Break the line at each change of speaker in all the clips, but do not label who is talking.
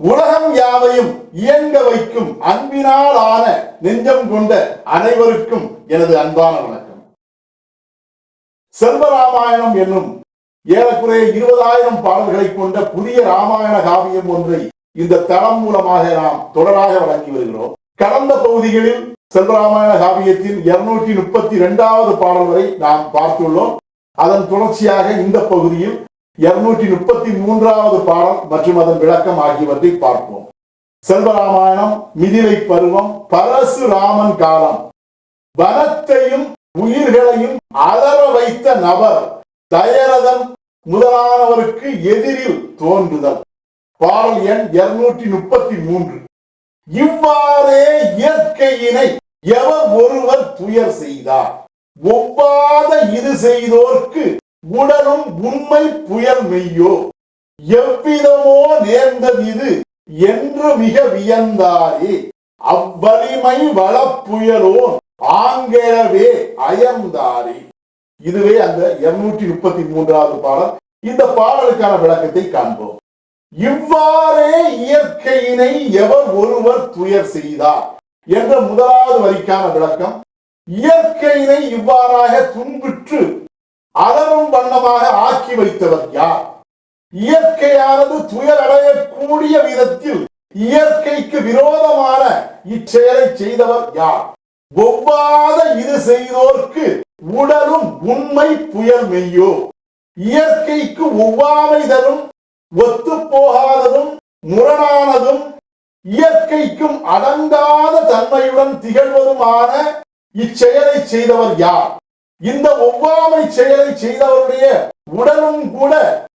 உலகம் யாவையும் இயங்க வைக்கும் அன்பினால் ஆன நெஞ்சம் கொண்ட அனைவருக்கும் எனது அன்பான வணக்கம். செல்வராமாயணம் என்னும் ஏறக்குறைய இருபதாயிரம் பாடல்களை கொண்ட புதிய ராமாயண காவியம் ஒன்றை இந்த தளம் மூலமாக நாம் தொடராக வழங்கி வருகிறோம். கடந்த பகுதிகளில் செல்வராமாயண காவியத்தின் இருநூற்றி முப்பத்தி இரண்டாவது பாடல் வரை நாம் பார்த்துள்ளோம். அதன் தொடர்ச்சியாக இந்த பகுதியில் இருநூற்றி முப்பத்தி மூன்றாவது பாடம் மற்றும் அதன் விளக்கம் ஆகியவற்றை பார்ப்போம். செல்வராமாயணம் மிதிலை பருவம் பரசுராமன் காலம். வனத்தையும் உயிர்களையும் அலற வைத்த நபர் தயரதன் முதலானவருக்கு எதிரில் தோன்றுதல். பாடல் எண் இருநூற்றி முப்பத்தி மூன்று. இவ்வாறே இயற்கையினை எவர் ஒருவர் துயர் செய்தார். ஒவ்வாத இது செய்தோர்க்கு உடலும் உண்மை புயல் மெய்யோ? எவ்விதமோ நேர்ந்தது இது என்று மிக வியந்தாரே. அவ்வலிமை வளப்புயலோன் ஆங்கெழவே அயந்தாரே. இதுவே அந்த இருநூற்றி முப்பத்தி மூன்றாவது பாடல். இந்த பாடலுக்கான விளக்கத்தை காண்போம். இவ்வாறே இயற்கையினை எவர் ஒருவர் துயர் செய்தார் என்ற முதலாவது வரிக்கான விளக்கம். இயற்கையினை இவ்வாறாக துன்புற்று அலரும் வண்ணமாக ஆக்கி வைத்தவர் யார்? இயற்கையானது துயர் அடையக்கூடிய விதத்தில் இயற்கைக்கு விரோதமான இச்செயலை செய்தவர் யார்? ஒவ்வாத இது செய்தோர்க்கு உடலும் உண்மை புயல் மெய்யோ? இயற்கைக்கு ஒவ்வாமை தரும் ஒத்து போகாததும் முரணானதும் இயற்கைக்கும் அடங்காத தன்மையுடன் திகழ்வதுமான இச்செயலை செய்தவர் யார்? இந்த ஒவ்வாமை செயலை செய்தவருடைய உடலும் கூட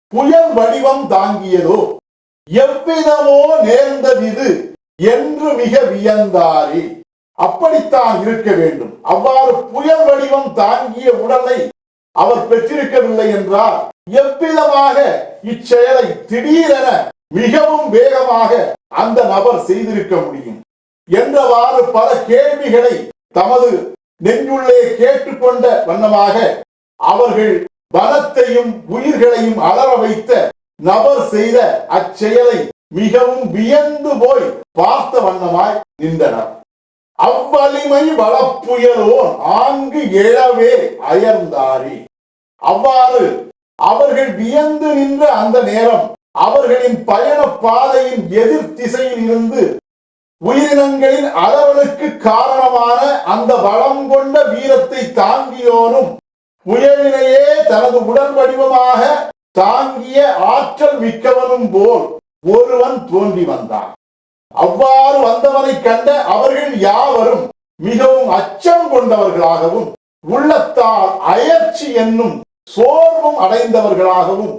புயல் வடிவம் தாங்கியதோ எவ்விதமோ நேர்ந்தது இது என்று மிக வியந்தாரே. அப்படித்தான் இருக்க வேண்டும். அவ்வாறு புயல் வடிவம் தாங்கிய உடலை அவர் பெற்றிருக்கவில்லை என்றால் எவ்விதமாக இச்செயலை திடீரென மிகவும் வேகமாக அந்த நபர் செய்திருக்க முடியும்? என்றவாறு பல கேள்விகளை தமது நெஞ்சுள்ளே கேட்டுக்கொண்ட வண்ணமாக அவர்கள் பலத்தையும் உயிர்களையும் அலற வைத்த நபர் செய்த அச்செயலை மிகவும் வியந்து போய் பார்த்த வண்ணமாய் நின்றனர். அவ்வலிமை வளப்புயலோன் ஆங்கு எழவே அயர்ந்தாரி. அவ்வாறு அவர்கள் வியந்து நின்ற அந்த நேரம் அவர்களின் பயண பாதையின் எதிர் திசையில் இருந்து உயிரினங்களின் அளவலுக்கு காரணமான அந்த வளம் கொண்ட வீரத்தை தாங்கியோனும் புயலினையே தனது உடல் வடிவமாக தாங்கிய ஆற்றல் மிக்கவனும் போல் ஒருவன் தோன்றி வந்தான். அவ்வாறு வந்தவனை கண்ட அவர்கள் யாவரும் மிகவும் அச்சம் கொண்டவர்களாகவும் உள்ளத்தால் அயற்சி என்னும் சோர்வும் அடைந்தவர்களாகவும்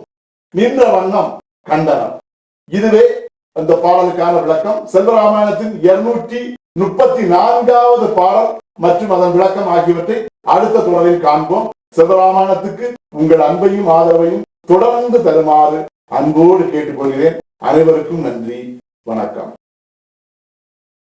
நின்ற வண்ணம் கண்டனர். இதுவே அந்த பாடலுக்கான விளக்கம் செல்வராமாயணத்தின் இருநூற்றி முப்பத்தி நான்காவது பாடல் மற்றும் அதன் விளக்கம் ஆகியவற்றை அடுத்த தொடரில் காண்போம். செல்வராமாயணத்துக்கு உங்கள் அன்பையும் ஆதரவையும் தொடர்ந்து தருமாறு அன்போடு கேட்டுக்கொள்கிறேன். அனைவருக்கும் நன்றி. வணக்கம்.